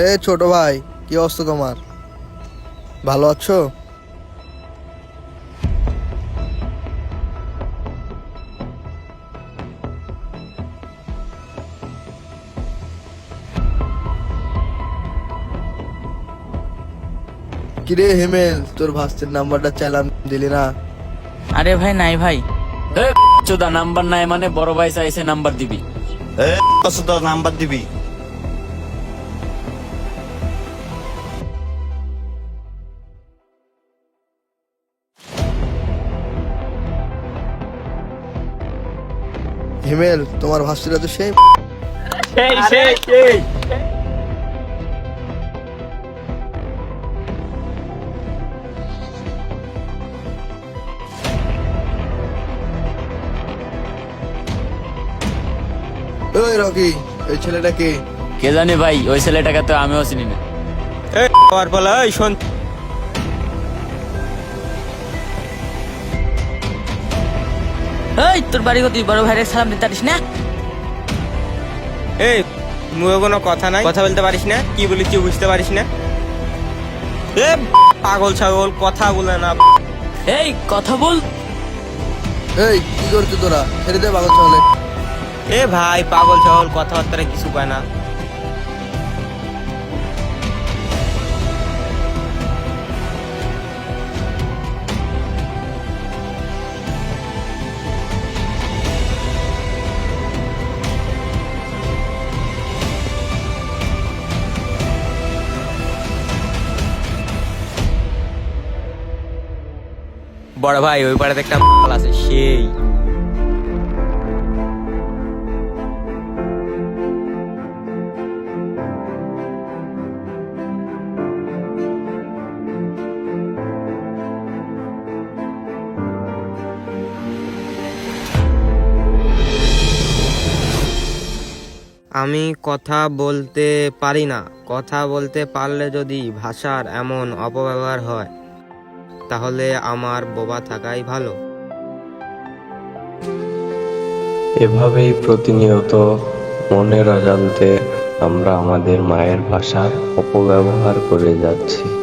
এ ছোট ভাই কি অবস্থা তোমার? ভালো আছো? কিরে হেমেল তোর ভাস্তের নাম্বারটা চালান দিলি না? আরে ভাই নাই ভাই। চোদা নাম্বার নাই মানে বড় ভাই চাইছে নাম্বার দিবি। এ কত নাম্বার দিবি। হেমেল তোমার ভাস্তিটা তো সেই সেই সেই সেই। ওই রকি এই ছেলেটা কে? কে জানি ভাই ওই ছেলেটাকে তো আমিও চিনি না। এই বলা এই শোন। এই তোর বাড়ি তুই বড় ভাইরে সালাম দিতে পারিস না? এই মুখে কোনো কথা নাই? কথা বলতে পারিস না? কি বলি তুই বুঝতে পারিস না? এ পাগল ছাগল কথা বলে না। এই কথা বল। এই কি করছিস তোরা? ছেড়ে দে পাগল ছাগলে এ ভাই পাগল ছাগল কথাবার্তা কিছু পায় না। বড় ভাই, ওই পাড়াতে একটা আছে, সেই। আমি কথা বলতে পারি না। কথা বলতে পারলে যদি ভাষার এমন অপব্যবহার হয়। তাহলে আমার বোবা থাকাই ভালো। এভাবেই প্রতিনিয়ত মনের অজান্তে আমরা আমাদের মায়ের ভাষার অপব্যবহার করে যাচ্ছি।